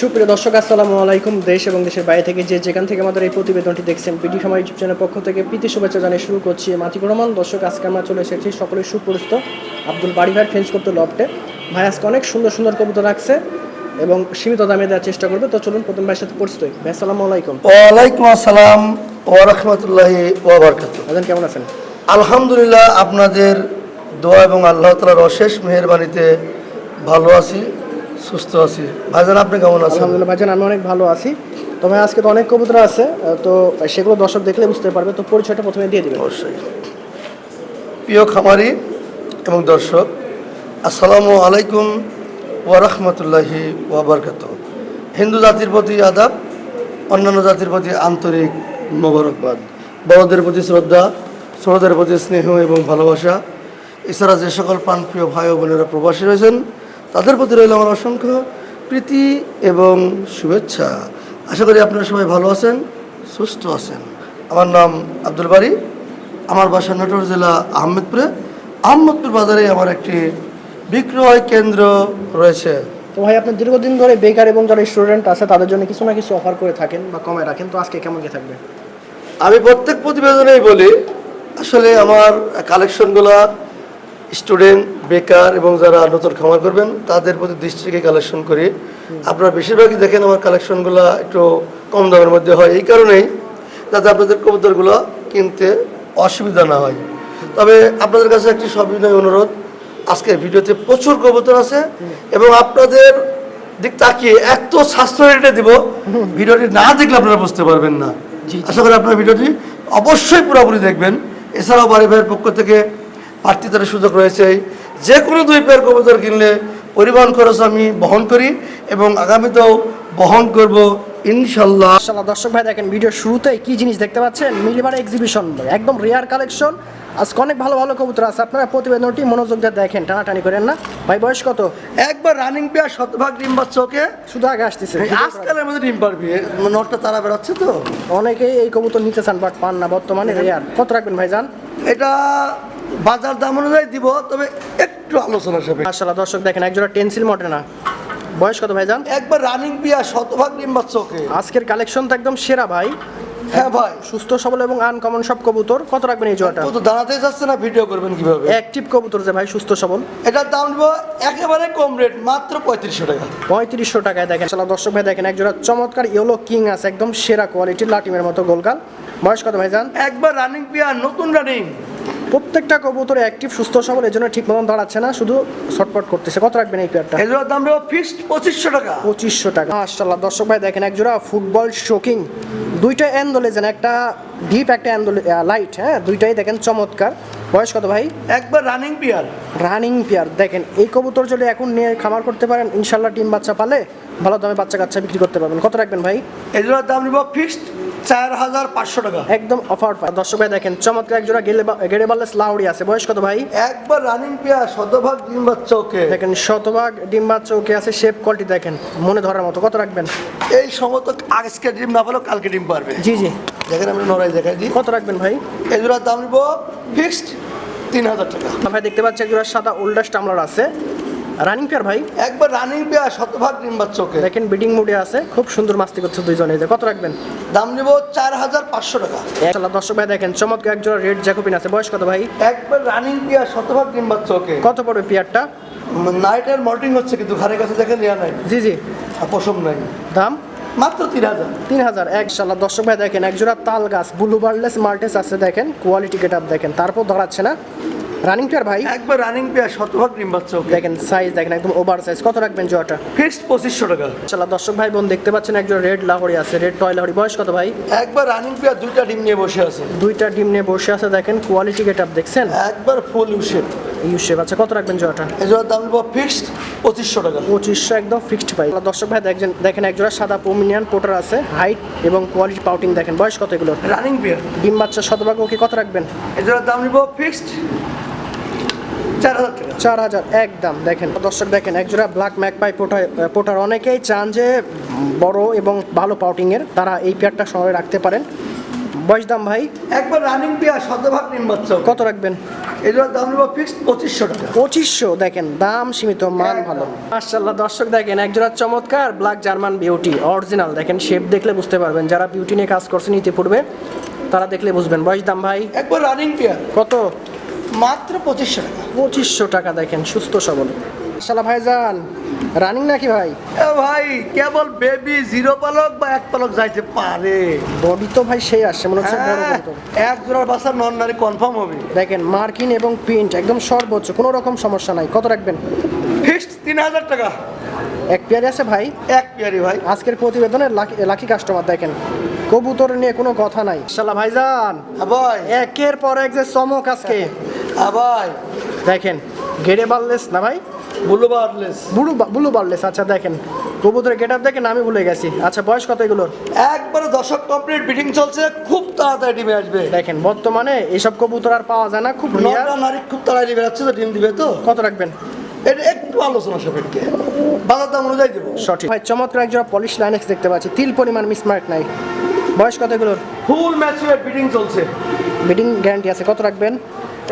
সুপ্রিয় দর্শক আসসালামু আলাইকুম। দেশ এবং দেশের বাইরে থেকে যে যেখান থেকে আমাদের এই প্রতিবেদনটি দেখছেন বিডি সময় ইউটিউব চ্যানেলের পক্ষ থেকে প্রীতি শুভেচ্ছা জানিয়ে শুরু করছি মাতিকুর রহমান। দর্শক আজকে আমরা চলে এসেছি সকলের সুপরিচিত আব্দুল বাড়ি ভাই ফেন্স করতে লফটে ভাই আজকে অনেক সুন্দর সুন্দর কবিতা রাখছে এবং সীমিত দামে দেওয়ার চেষ্টা করবে। তো চলুন প্রথম ভাইয়ের সাথে পরিচিত। ভাই আসসালামু আলাইকুম। ওয়ালাইকুম আসসালাম ওরহমতুল্লাহি ওবরকাত ভাইজান কেমন আছেন? আলহামদুলিল্লাহ আপনাদের দোয়া এবং আল্লাহ তালার অশেষ মেহরবানিতে ভালো আছি। সুস্থ আছি। ভাইজান আপনি কেমন আছেন? আলহামদুলিল্লাহ ভাইজান আমি অনেক ভালো আছি। তবে আজকে তো অনেক কবুতরা আছে তো সেগুলো দর্শক দেখলে বুঝতে পারবে তো পরিচয়টা প্রথমে দিয়ে দিবেন। অবশ্যই। প্রিয় খামারি এবং দর্শক আসসালামু আলাইকুম ওরহমতুল্লাহি ওবরকাত হিন্দু জাতির প্রতি আদাব অন্যান্য জাতির প্রতি আন্তরিক মোবারকবাদ। বড়দের প্রতি শ্রদ্ধা ছোটদের প্রতি স্নেহ এবং ভালোবাসা। এছাড়া যে সকল প্রাণপ্রিয় ভাই ও বোনেরা প্রবাসী রয়েছেন তাদের প্রতি রইল আমার অসংখ্য প্রীতি এবং শুভেচ্ছা। আশা করি আপনারা সবাই ভালো আছেন সুস্থ আছেন। আমার নাম আব্দুল বাড়ি আমার বাসা নাটোর জেলা আহমেদপুরে। আহমেদপুর বাজারে আমার একটি বিক্রয় কেন্দ্র রয়েছে। তো ভাই আপনি দীর্ঘদিন ধরে বেকার এবং যারা স্টুডেন্ট আছে তাদের জন্য কিছু না কিছু অফার করে থাকেন বা কমে রাখেন। তো আজকে কেমন কি থাকবে? আমি প্রত্যেক প্রতিবেদনেই বলি আসলে আমার কালেকশনগুলো স্টুডেন্ট বেকার এবং যারা নতুন খামার করবেন তাদের প্রতি দৃষ্টিকে কালেকশন করি। আপনারা বেশিরভাগই দেখেন আমার কালেকশনগুলো একটু কম দামের মধ্যে হয়। এই কারণেই যাতে আপনাদের কবুতরগুলো কিনতে অসুবিধা না হয়। তবে আপনাদের কাছে একটি সবিনয় অনুরোধ আজকের ভিডিওতে প্রচুর কবুতর আছে এবং আপনাদের দিক তাকিয়ে এত সাশ্রয় রেটে দিব ভিডিওটি না দেখলে আপনারা বুঝতে পারবেন না। আশা করি আপনার ভিডিওটি অবশ্যই পুরোপুরি দেখবেন। এছাড়াও বাড়ি ভাইয়ের পক্ষ থেকে প্রার্থিতার সুযোগ রয়েছে। যে কোনো দুই পেয়ার কবুতর কিনলে পরিবহন খরচ আমি বহন করি এবং আগামীতেও বহন করব ইনশাল্লাহ মাশাআল্লাহ দর্শক ভাই দেখেন ভিডিও শুরুতে কি জিনিস দেখতে পাচ্ছেন? মিলিবার এক্সিবিশন একদম রেয়ার কালেকশন আজকে অনেক ভালো ভালো কবুতর আছে। আপনারা প্রতিবেদনটি মনোযোগ দিয়ে দেখেন টানাটানি করেন না। ভাই বয়স কত? একবার রানিং পেয়ার শতভাগ ডিম বাচ্চা ওকে। শুধু আগে আসতেছে। আজকালের মধ্যে ডিম পারবি নটটা তারা বেরোচ্ছে তো। অনেকেই এই কবুতর নিতে চান বাট পান না বর্তমানে রেয়ার কত রাখবেন ভাইজান এটা বাজার দাম অনুযায়ী দিব তবে একটু আলোচনা সাপেক্ষে। মাশাআল্লাহ দর্শক দেখেন একজোড়া টেন্সিল মটে না? বয়স কত ভাইজান? একবার রানিং পেয়ার শতভাগ ডিম বাচ্চা আজকের কালেকশন তো একদম সেরা ভাই। হ্যাঁ ভাই। সুস্থ সবল এবং আনকমন সব কবুতর। কত রাখবেন এই জোড়াটা? ও তো দাঁড়াতে যাচ্ছে না ভিডিও করবেন কীভাবে? অ্যাক্টিভ কবুতর যে ভাই সুস্থ সবল। এটার দাম দিব একেবারে কম রেট মাত্র পঁয়ত্রিশশো টাকা। পঁয়ত্রিশশো টাকায় দেখেন। সালা দর্শক ভাই দেখেন একজোড়া চমৎকার ইয়েলো কিং আছে একদম সেরা কোয়ালিটির লাটিমের মতো গোলগাল। বয়স কত ভাইজান? একবার রানিং পেয়ার নতুন রানিং প্রত্যেকটা কবুতর অ্যাক্টিভ সুস্থ সবল এর জন্য ঠিক মতন দাঁড়াচ্ছে না শুধু ছটপট করতেছে। কত রাখবেন এই পেয়ারটা এগুলোর দাম দেবো ফিক্সড পঁচিশশো টাকা। পঁচিশশো টাকা। মাশাল্লাহ দর্শক ভাই দেখেন একজোড়া ফুটবল শোকিং দুইটা অ্যান্ডোলেজেন একটা ডিপ একটা অ্যান্ডোলে লাইট হ্যাঁ? দুইটাই দেখেন চমৎকার। বয়স কত ভাই? একবার রানিং পেয়ার রানিং পেয়ার দেখেন এই কবুতর যদি এখন নিয়ে খামার করতে পারেন ইনশাল্লাহ ডিম বাচ্চা পালে ভালো দামে বাচ্চা কাচ্চা বিক্রি করতে পারবেন। কত রাখবেন ভাই? এগুলোর দাম দিব ফিক্সড চার হাজার পাঁচশো টাকা। একদম অফার দর্শক ভাই দেখেন চমৎকার একজোড়া গেড়ে বাল্লেস লাউড়ি আছে। বয়স কত ভাই? একবার রানিং পেয়ার শতভাগ ডিম বাচ্চা ওকে দেখেন শতভাগ ডিম বাচ্চা ওকে আছে শেপ কোয়ালিটি দেখেন মনে ধরার মতো। কত রাখবেন? এই সমত আজকে ডিম না পেলেও কালকে ডিম পারবে। জি জি। দেখেন আমি নড়াই দেখাই দিই। কত রাখবেন ভাই? এগুলোর দাম দিব ফিক্সড তিন হাজার টাকা। ভাই দেখতে পাচ্ছি একজোড়া সাদা ওল্ডাস টামলার আছে। রানিং পেয়ার ভাই? একবার রানিং পেয়ার শতভাগ ডিম বাচ্চা ওকে দেখেন বিডিং মুডে আছে খুব সুন্দর মাস্তি করছে দুইজনে। কত রাখবেন? দাম নিব চার হাজার পাঁচশো টাকা। একশাল্লাহ দর্শক ভাই দেখেন চমৎকার একজোড়া রেড জ্যাকোপিন আছে। বয়স কত ভাই? একবার রানিং পেয়ার শতভাগ ডিম বাচ্চা ওকে কত পড়বে পেয়ারটা নাইটের মল্টিং হচ্ছে কিন্তু ঘরে কাছে দেখেন ইয়া নাই। জি জি। পশম নাই। দাম? মাত্র তিন হাজার তিন হাজার এক সাল্লাহ দর্শক ভাই দেখেন একজোড়া তাল গাছ ব্লু বার্লেস মাল্টেস আছে দেখেন। কোয়ালিটি গেট আপ দেখেন। তারপর দাঁড়াচ্ছে না। রানিং পেয়ার ভাই? একবার রানিং পেয়ার শতভাগ ডিম বাচ্চা ওকে দেখেন সাইজ দেখেন একদম ওভার সাইজ কত রাখবেন জোয়াটা ফিক্সড পঁচিশশো টাকা। ইনশাল্লাহ দর্শক ভাই বোন দেখতে পাচ্ছেন একজন রেড লাহরি আছে। Red toy Lahori. বয়স কত ভাই? একবার রানিং পেয়ার দুইটা ডিম নিয়ে বসে আছে। দুইটা ডিম নিয়ে বসে আছে দেখেন কোয়ালিটি গেট আপ দেখছেন? একবার ফুল ইউশেপ ইউ শেপ আছে কত রাখবেন জোয়াটা এজন্য দাম নিব ফিক্সড পঁচিশশো টাকা। পঁচিশশো একদম ফিক্সড পাই দর্শক ভাই দেখেন দেখেন একজোড়া সাদা পোমিনিয়ান পোটার আছে হাইট এবং কোয়ালিটি পাউটিং দেখেন বয়স কত এগুলো রানিং পেয়ার ডিম বাচ্চা শতভাগ ওকে কত রাখবেন? এজন্য দাম নিব ফিক্সড চার হাজার। টাকা চার হাজার একদম দেখেন। দর্শক দেখেন একজোড়া ব্ল্যাক ম্যাকপাই পোটার পোটার অনেকেই চান যে বড় এবং ভালো পাউটিংয়ের তারা এই পেয়ারটা সঙ্গে রাখতে পারেন। বয়স দাম ভাই? একবার রানিং পেয়ার শতভাগ ডিম বাচ্চা কত রাখবেন? এগুলোর দাম নেব ফিক্সড পঁচিশশো টাকা। পঁচিশশো দেখেন দাম সীমিত মান ভালো। মার্শাল্লাহ দর্শক দেখেন একজোড়া চমৎকার ব্ল্যাক জার্মান বিউটি অরিজিনাল দেখেন শেপ দেখলে বুঝতে পারবেন। যারা বিউটি নিয়ে কাজ করছেন ইতিপূর্বে তারা দেখলে বুঝবেন। বয়স দাম ভাই? একবার রানিং পেয়ার কত? মাত্র পঁচিশশো টাকা। পঁচিশশো টাকা দেখেন সুস্থ সবল। শালা ভাইজান রানিং নাকি ভাই? ভাই কেবল বেবি জিরো পালক বা এক পালক যাইতে পারে। বডি তো ভাই সেই আসছে মনে হচ্ছে বড় হ্যাঁ। এক জোড়ার বাসা নন নারী কনফার্ম হবে। দেখেন মার্কিন এবং প্রিন্ট একদম সর্বোচ্চ কোনো রকম সমস্যা নাই। কত রাখবেন? ফিক্সড তিন হাজার টাকা। এক পেয়ারে আছে ভাই? এক পেয়ারি ভাই। আজকের প্রতিবেদনে লাকি কাস্টমার দেখেন। কবুতর নিয়ে কোনো কথা নাই। শালা ভাইজান হ্যাঁ ভাই একের পর এক যে চমক আজকে। হ্যাঁ ভাই। দেখেন গেড়ে বাড়লেস না ভাই? Blue barless blue blue barless. আচ্ছা দেখেন কবুতরের গেট আপ দেখেন আমি ভুলে গেছি। আচ্ছা বয়স কত এগুলোর? একবারে দশক কমপ্লিট বিটিং চলছে খুব তাড়াতাড়ি ডিমে আসবে। দেখেন বর্তমানে এইসব কবুতর আর পাওয়া যায় না খুব নারী খুব তাড়াতাড়ি যাচ্ছে তো ডিম দিবে তো? কত রাখবেন? এটা একটু আলোচনা সাপেক্ষে। বাজার দাম অনুযায়ী দেবো। সঠিক। ভাই চমৎকার একজোড়া পলিশ লাইনেক্স দেখতে পাচ্ছি। তিল পরিমাণ মিসমার্ক নাই। বয়স কত এগুলোর? ফুল ম্যাচুয়ার বিটিং চলছে। বিডিং গ্যারান্টি আছে কত রাখবেন?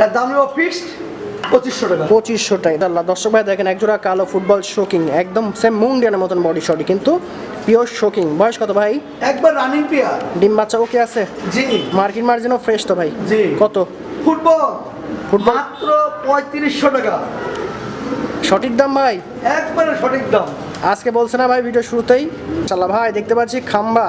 এর দাম নেব ফিক্সড পঁচিশশো টাকা। পঁচিশশো টাকা। আল্লাহ দর্শক ভাই দেখেন একজোড়া কালো ফুটবল শোকিং একদম সেম মুন্ডিয়ানের মতন বডি শটি কিন্তু পিওর শোকিং বয়স কত ভাই? একবার রানিং পেয়ার ডিম বাচ্চা ওকে আছে? জি। মার্কিন মার্জিনও ফ্রেশ তো ভাই। জি। কত? ফুটবল। ফুটবল? মাত্র পঁয়ত্রিশশো টাকা। সঠিক দাম ভাই? একবারে সঠিক দাম। আজকে বলছে না ভাই ভিডিও শুরুতেই। চাল্লা ভাই দেখতে পাচ্ছি খাম্বা।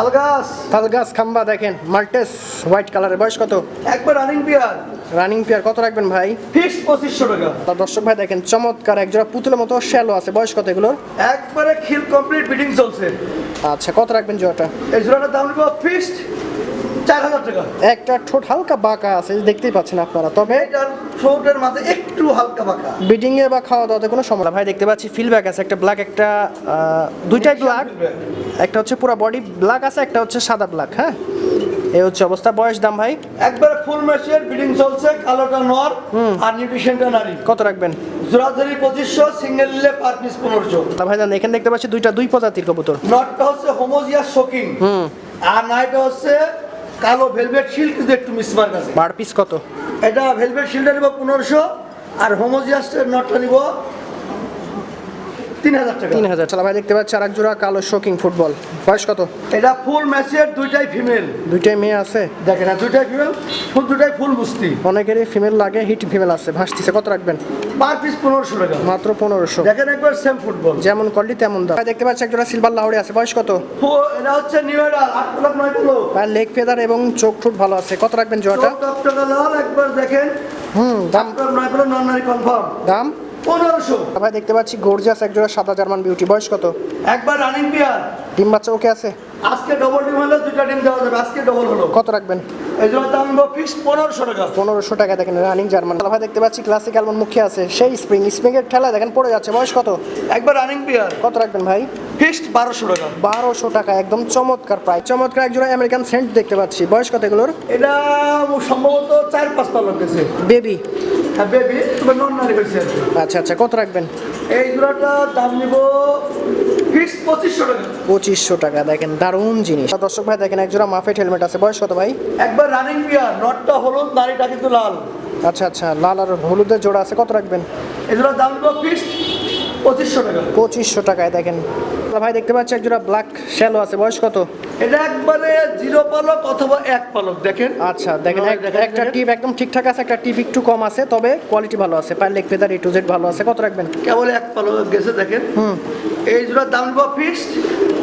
আলগাস তালগাছ খাম্বা দেখেন মাল্টেস হোয়াইট কালারের। বয়স কত? একবার রানিং পেয়ার। রানিং পেয়ার কত রাখবেন ভাই? ফিক্সড পঁচিশশো টাকা। তার দর্শক ভাই দেখেন চমৎকার একজোড়া পুতুলের মতো শ্যালো আছে। বয়স কত এগুলো একবারে খিল কমপ্লিট বিডিং চলছে। আচ্ছা কত রাখবেন জোড়াটা? এই জোড়াটার দাম নেব ফিক্সড চার হাজার টাকা। একটা ঠোঁট হালকা বাঁকা আছে দেখতেই পাচ্ছেন আপনারা। তবে ঠোঁটের মাঝে একটু হালকা বাঁকা। বিডিং এ বা খাওয়া দাওয়াতে কোনো সমস্যা ভাই দেখতে পাচ্ছি ফিলব্যাক আছে একটা ব্ল্যাক একটা দুইটাই ব্ল্যাক একটা হচ্ছে পুরো বডি ব্ল্যাক আছে একটা হচ্ছে সাদা ব্ল্যাক হ্যাঁ? এই হচ্ছে অবস্থা বয়স দাম ভাই? একবারে ফুল ম্যাচের বিটিং চলছে কালোটা নর আর নিউট্রিশনটা নারী। কত রাখবেন? জোড়াধরি পঁচিশশো সিঙ্গেল নিলে পার পিস পনেরোশো। তা ভাই জান এখানে দেখতে পাচ্ছি দুইটা দুই প্রজাতির কবুতর। নটটা হচ্ছে হোমোজিয়া শোকিং আর নাইটা হচ্ছে কালো ভেলভেট শিল্ড কিন্তু একটু মিসমার্ক আছে। পার পিস কত? এটা ভেলভেট শিল্ডটা নিব পনেরোশো আর হোমোজিয়াসের নটটা নিব তিন হাজার টাকা। তিন হাজার চালা ভাই দেখতে পাচ্ছি আর জোড়া কালো শোকিং ফুটবল। বয়স কত? এটা ফুল ম্যাচের দুইটাই ফিমেল। দুইটাই মেয়ে আছে? দেখেন না দুইটাই ফিমেল ফুল দুইটাই ফুল অনেকেরই ফিমেল লাগে হিট ফিমেল আছে। ভাসতিছে কত রাখবেন? পার পিস পনেরোশো টাকা। মাত্র পনেরোশো। দেখেন একবার সেম ফুটবল যেমন কোয়ালিটি তেমন দাম। ভাই দেখতে পাচ্ছি এক জোড়া সিলভার লাউড়ে আছে। বয়স কত? এটা হচ্ছে নিউ এডাল আট লাখ নয় কিলো ভাই লেগ ফেদার এবং চোখ ঠোঁট ভালো আছে। কত রাখবেন জোড়াটা? একবার দেখেন। হুম দাম নয় কিলো নন কনফার্ম দাম? পনেরোশো। ভাই দেখতে পাচ্ছি গর্জিয়াস একজোড়া সাদা জার্মান বিউটি বয়স কত? একবার রানিং পেয়ার ডিম বাচ্চা ওকে আছে? আজকে ডবল ডিম হলো দুইটা ডিম দেওয়া যাবে। আজকে ডবল হলো। কত রাখবেন? এই জন্য দাম ফিক্স পনেরোশো টাকা। পনেরোশো টাকা দেখেন রানিং জার্মান ভাই দেখতে পাচ্ছি ক্লাসিক মুখে আছে। সেই স্প্রিং স্প্রিংয়ের ঠেলা দেখেন পড়ে যাচ্ছে। বয়স কত? একবার রানিং বিয়ার কত রাখবেন ভাই? ফিক্সড বারোশো টাকা। বারোশো টাকা একদম চমৎকার প্রায় চমৎকার এক জোড়া আমেরিকান সেন্ট দেখতে পাচ্ছি। বয়স কত এগুলোর? এটা সম্ভবত চার পাঁচ পালক গেছে বেবি হ্যাঁ বেবি তবে নন নারী হয়েছে আচ্ছা আচ্ছা কত রাখবেন? এই জোড়াটা দাম নিব ফিক্সড পঁচিশশো টাকা। পঁচিশশো টাকা দেখেন দারুণ জিনিস। দর্শক ভাই দেখেন একজোড়া মাফেট হেলমেট আছে। বয়স কত ভাই? একবার রানিং বিয়ার নটটা হলুদ নারীটা কিন্তু লাল। আচ্ছা আচ্ছা লাল আর হলুদের জোড়া আছে। কত রাখবেন? জোড়ার দাম ফিক্সড পঁচিশশো টাকা। পঁচিশশো টাকায় দেখেন। ভাই দেখতে পাচ্ছি এক জোড়া ব্ল্যাক শ্যালো আছে। বয়স কত? এটা একবারে জিরো পালক অথবা এক পালক দেখেন। আচ্ছা দেখেন এক- একটা টিপ একদম ঠিকঠাক আছে একটা টিপ একটু কম আছে তবে কোয়ালিটি ভালো আছে। পায়ের leg feather A to Z ভালো আছে। কত রাখবেন? কেবল এক পালক গেছে দেখেন। হুম। এই জোড়ার দাম ফিক্সড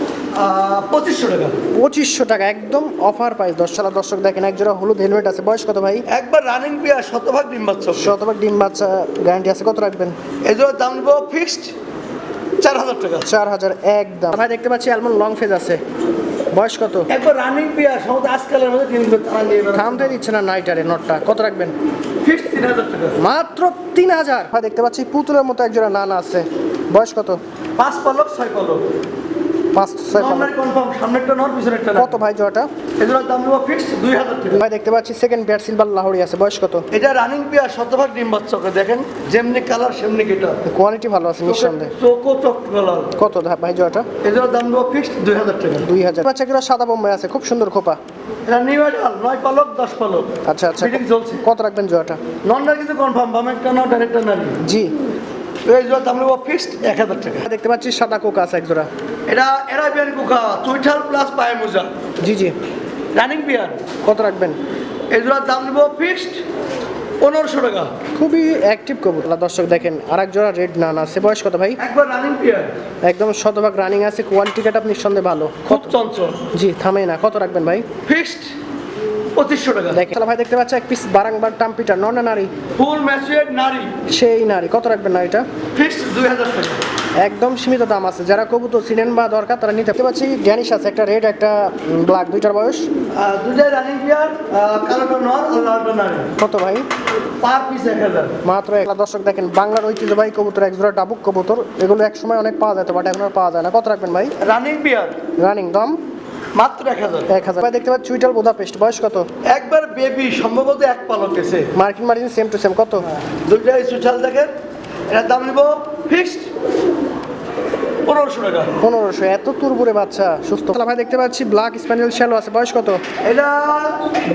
পঁচিশশো টাকা। পঁচিশশো টাকা একদম অফার প্রাইস দশ সালা দর্শক দেখেন এক জোড়া হলুদ হেলমেট আছে। বয়স কত ভাই? একবার রানিং বিয়ার শতভাগ ডিম বাচ্চা। শতভাগ ডিম বাচ্চা গ্যারান্টি আছে। কত রাখবেন? এই জোড়ার দাম নিব ফিক্সড চার হাজার টাকা। চার হাজার একদম। ভাই দেখতে পাচ্ছি অ্যালমন্ড লং ফেজ আছে। বয়স কত? একবার রানিং বিয়ার সমস্ত আজকালের মধ্যে তিন থামতে দিচ্ছে না নাইটারে নটটা। কত রাখবেন? ফিক্সড তিন হাজার টাকা। মাত্র তিন হাজার। ভাই দেখতে পাচ্ছি পুতুলের মতো এক জোড়া নানা আছে। বয়স কত? পাঁচ পালক ছয় পালক। পাঁচ ছয় কনফার্ম সামনেরটা নর পিছনেরটা না কত ভাই জোড়াটা? এগুলোর দাম দুই হাজার টাকা। ভাই দেখতে পাচ্ছি সেকেন্ড পেয়ার সিলভার লাহোরি আছে বয়স কত? এটা রানিং পেয়ার শতভাগ ডিম বাচ্চা দেখেন যেমনি কালার সেমনি কোয়ালিটি ভালো আছে নিঃসন্দেহে। চোখো কালার কত দা- ভাই জোড়াটা? এগুলোর দাম দুই হাজার টাকা। দুই হাজার। বাচ্চা কিলো সাদা বোম্বাই আছে খুব সুন্দর খোপা। এটা নিউ নয় পালক দশ পালক। আচ্ছা আচ্ছা। কত রাখবেন জোড়াটা? ননটা কিন্তু কনফার্ম বাম একটা না ডাইরেক্টটা না জি। এই জোড়ার দাম নেব ফিক্সড এক হাজার টাকা। দেখতে পাচ্ছি সাদা কোকা আছে এক জোড়া। এটা এরাবিয়ান কুকা চুইঠাল প্লাস পায়ে মোজা জি জি। রানিং পেয়ার কত রাখবেন? এই জোড়ার দাম নেব ফিক্সড পনেরোশো টাকা। খুবই অ্যাক্টিভ কবুতর। দর্শক দেখেন আর এক জোড়া রেড নান আছে। বয়স কত ভাই? একবার রানিং পেয়ার একদম শতভাগ রানিং আছে। কোয়ালিটি কাট আপনি নিঃসন্দেহে ভালো। খুব চঞ্চল। জি থামে না। কত রাখবেন ভাই? ফিক্সড পঁচিশশো টাকা। দেখেন। ভাই দেখতে পাচ্ছি এক পিস বারাংবার টাম্পিটার নন নারী। ফুল নারী। সেই নারী কত রাখবেন নারীটা? ফিক্সড দুই হাজার টাকা। একদম সীমিত দাম আছে। যারা কবুতর চিনেন বা দরকার তারা নিতে দেখতে পাচ্ছি গ্যানিশ আছে একটা রেড একটা ব্ল্যাক দুইটার বয়স। রানিং পেয়ার কালোটা নর আর লালটা নারী। কত ভাই? পার পিস মাত্র এক দর্শক দেখেন বাংলার ঐতিহ্যবাহী কবুতর এক জোড়া ডাবুক কবুতর এগুলো এক সময় অনেক পাওয়া যেত বাট এখন আর পাওয়া যায় না। কত রাখবেন ভাই? রানিং পেয়ার রানিং দাম? মাত্র এক হাজার। এক হাজার। ভাই দেখতে পাচ্ছি চুইটাল বোধা পেস্ট বয়স কত? একবার বেবি সম্ভবত এক পালক গেছে। মার্কিন মার্জিন সেম টু সেম কত? দুইটাই সুচাল দেখেন। এটার দাম নিব ফিক্সড পনেরোশো টাকা। পনেরোশো এত তুরবুরে বাচ্চা সুস্থ। তাহলে ভাই দেখতে পাচ্ছি ব্ল্যাক স্প্যানিয়েল শ্যালো আছে। বয়স কত? এটা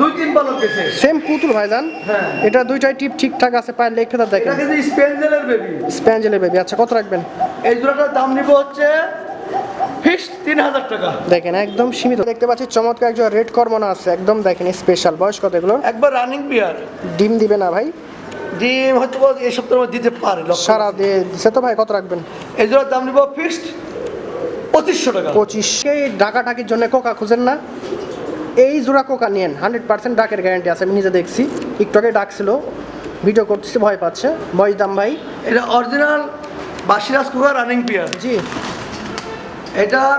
দুই তিন পালক গেছে। সেম পুতুল ভাই জান? হ্যাঁ। এটা দুইটাই টিপ ঠিকঠাক আছে পায়ের লেগ ফেদার দেখেন। এটা কিন্তু স্পেন্ডেলের বেবি স্প্যাঞ্জেলের বেবি আচ্ছা কত রাখবেন? এই দাম নিব হচ্ছে ফিক্সড তিন হাজার টাকা। দেখেন একদম সীমিত। দেখতে পাচ্ছি চমৎকার একজন রেড কর্মনা আছে একদম দেখেন স্পেশাল বয়স কত এগুলো একবার রানিং পেয়ার ডিম দিবে না ভাই। ডিম হয়তো এই সপ্তাহের দিতে পারে সারা দিয়ে দিছে তো ভাই কত রাখবেন? এই জোড়ার দাম নিব ফিক্সড পঁচিশশো টাকা। পঁচিশ এই ডাকা টাকির জন্য কোকা খুঁজেন না। এই জোড়া কোকা নিয়েন হান্ড্রেড পার্সেন্ট ডাকের গ্যারান্টি আছে আমি নিজে দেখছি। আগে ডাকছিল ভিডিও করতেছি ভয় পাচ্ছে। বয়স দাম ভাই? এটা অরিজিনাল বাসিরাজ কুকার রানিং পেয়ার জি। এটার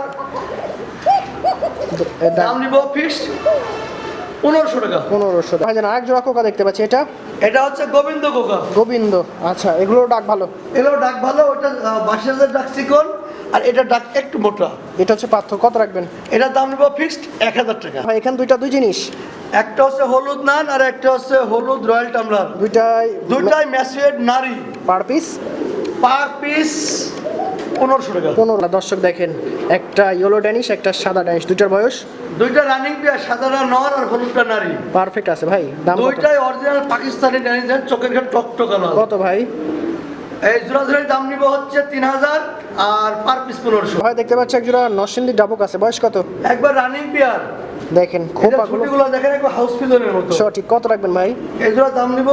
দাম নিব ফিক্সড পনেরোশো টাকা। পনেরোশো ভাই জান আরেক জোড়া কোকা দেখতে পাচ্ছি এটা? এটা হচ্ছে গোবিন্দ কোকা। গোবিন্দ আচ্ছা এগুলোর ডাক ভালো। এগুলো ডাক ভালো ওটা বাসিরাজের ডাক চিকন আর এটা ডাক একটু মোটা। এটা হচ্ছে পার্থক্য কত রাখবেন? এটার দাম নিব ফিক্সড এক হাজার টাকা। ভাই এখানে দুইটা দুই জিনিস। একটা হচ্ছে হলুদ নান আর একটা হচ্ছে হলুদ রয়্যাল টামলার। দুইটাই দুইটাই ম্যাসুয়েড নারী। Per piece? পার পিস পনেরোশো টাকা। পনেরো দর্শক দেখেন একটা ইয়েলো ড্যানিশ একটা সাদা ড্যানিশ দুইটার বয়স? দুইটা রানিং পেয়ার সাদাটা নর আর হলুদটা নারী। পারফেক্ট আছে ভাই দাম? দুইটাই অরিজিনাল পাকিস্তানি দেন চোখের ঘাট টকটকা লাল কত ভাই? এই জোড়া জোড়ার দাম নিব হচ্ছে তিন হাজার আর পার পিস পনেরোশো। ভাই দেখতে পাচ্ছি একজোড়া নরসিংদী ডাবুক আছে বয়স কত? একবার রানিং পেয়ার দেখেন খোপাগুলো দেখেন একবার হাউস পিজনের মতো। সঠিক কত রাখবেন ভাই? এই জোড়ার দাম নিব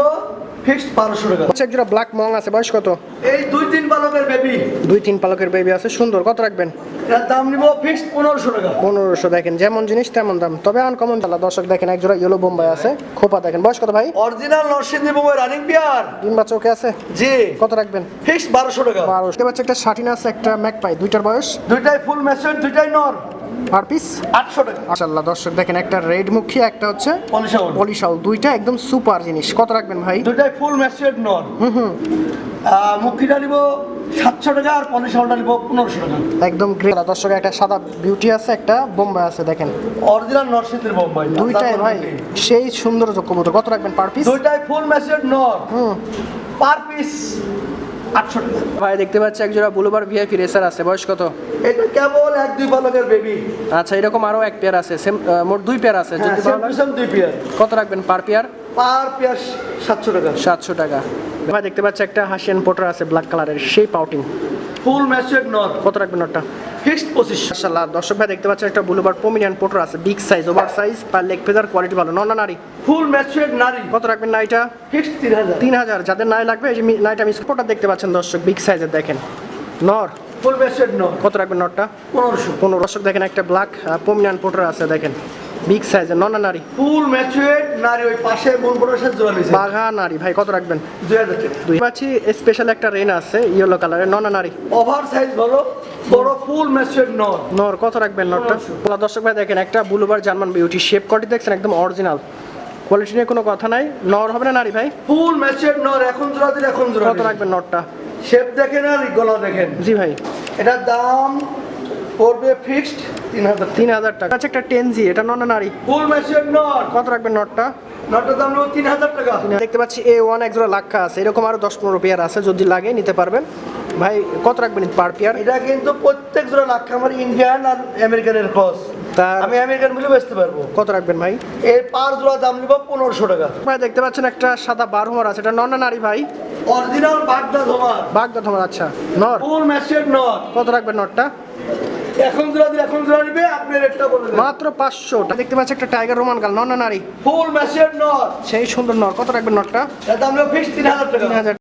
ফিক্সড বারোশো টাকা। আচ্ছা একজোড়া ব্ল্যাক মং আছে বয়স কত? এই দুই তিন বালকের বেবি দুই তিন পালকের বেবি আছে সুন্দর। কত রাখবেন? এটার দাম নিব ফিক্সড পনেরোশো টাকা। পনেরোশো দেখেন যেমন জিনিস তেমন দাম। তবে আনকমন চালা দর্শক দেখেন একজোড়া ইয়েলো বোম্বাই আছে খোপা দেখেন। বয়স কত ভাই? Original Narsingdi Bombay running pair ডিম বাচ্চা ওকে আছে? জি। কত রাখবেন? ফিক্সড বারোশো টাকা। বারো দেখতে পাচ্ছি একটা শাটিন আছে একটা ম্যাক পাই দুইটার বয়স? দুইটাই ফুল ম্যাচুয়ার দুইটাই নর। Per piece? আটশো টাকা। মাশাল্লাহ দর্শক দেখেন একটা রেড মুখী একটা হচ্ছে পলিশাউল পলিশাল দুইটা একদম সুপার জিনিস। কত রাখবেন ভাই? দুইটাই ফুল ম্যাচুয়ার নর। মুখিটা নিব সাতশো টাকা আর পলিশাউলটা নিব পনেরোশো টাকা। একদম গ্রে দর্শক একটা সাদা বিউটি আছে একটা বোম্বাই আছে দেখেন। অরিজিনাল নরসিংদীর বোম্বাই। দুইটাই ভাই সেই সুন্দর কবুতর কত রাখবেন পার পিস দুইটাই ফুল ম্যাচুয়ার নর। হুম। পার পিস আটশো টাকা। ভাই দেখতে পাচ্ছি একজোড়া বুলুবার ভিআইপি রেসার আছে। বয়স কত? এটা কেবল এক দুই পালকের বেবি আচ্ছা এরকম আরও এক পেয়ার আছে। সেম মোট দুই পেয়ার আছে যদি ভালো দুই পেয়ার কত রাখবেন পার পেয়ার পার পেয়ার সাতশো টাকা। সাতশো টাকা। ভাই দেখতে পাচ্ছি একটা হাসিয়ান পোটার আছে ব্ল্যাক কালারের সেই পাউটিং ফুল ম্যাচুয়ার নট কত রাখবেন ওটা ফিক্সড পঁচিশ মাশাআল্লাহ দর্শক ভাই দেখতে পাচ্ছেন একটা বুলুবার পোমিনিয়ান পোটার আছে big size over size per leg feather quality ভালো। নন নারী। ফুল ম্যাচুয়ার নারী। কত রাখবেন না এটা ফিক্সড তিন হাজার। তিন হাজার যাদের নাই লাগবে এই নাইটা মিস পোটার দেখতে পাচ্ছেন দর্শক বিগ সাইজের দেখেন। নর। ফুল ম্যাচুয়ার নর। কত রাখবেন নরটা? পনেরোশো। পনেরো। দর্শক দেখেন একটা ব্ল্যাক পোমিনিয়ান পোটার আছে দেখেন। বিগ সাইজের নন নারী। ফুল ম্যাচুয়ার নারী ওই পাশে মন পড়াশের জোড়া নিয়েছে বাঘা নারী ভাই কত রাখবেন? দুই হাজার টাকা। দুই পাচ্ছি স্পেশাল একটা রেন আছে ইয়েলো কালারের নন নারী। ওভার সাইজ বলো বড় ফুল নর। নর কত রাখবেন দর্শক ভাই দেখেন একটা বুলুবার জার্মান বিউটি শেপ কোয়ালিটি দেখছেন একদম অরিজিনাল কোয়ালিটি নিয়ে কোনো কথা নাই। নর হবে না নারী ভাই? ফুল নর এখন জোড়া দিলে এখন জোড়া কত রাখবেন নরটা? শেপ দেখেন আর গলা দেখেন। জি ভাই। এটার দাম পড়বে ফিক্সড তিন হাজার তিন হাজার টাকা। আচ্ছা একটা টেনজি এটা নন না নারী? ফুল ম্যাচিওর নট কত রাখবেন নটটা নটটার দাম নেব তিন হাজার টাকা দেখতে পাচ্ছি এ ওয়ান এক জোড়া লাক্ষা আছে। এরকম আরও দশ পনেরো পেয়ার আছে। যদি লাগে নিতে পারবেন। ভাই কত রাখবেন পার পেয়ার এটা কিন্তু প্রত্যেক জোড়া লাখ আমার ইন্ডিয়ান আর আমেরিকানের ক্রস তার আমি আমেরিকান মিলে বেচতে পারব। কত রাখবেন ভাই? এর পার জোড়া দাম নিব পনেরোশো টাকা। ভাই দেখতে পাচ্ছেন একটা সাদা বার বারহমার আছে। এটা নন না নারী ভাই? অরিজিনাল বাগদা ধোমার বাগদা তোমার আচ্ছা। নর? ফুল ম্যাচিওর নট কত রাখবেন নটটা এখন জোড়া দিলে এখন জোড়া নিবে আপনি রেটটা বলে দেবেন। মাত্র পাঁচশো। দেখতে পাচ্ছেন একটা টাইগার রোমান গাল নন না নারী? ফুল ম্যাচিওর নট সেই সুন্দর নর। কত রাখবেন নটটা এর দাম নেব ফিক্সড তিন হাজার টাকা। তিন হাজার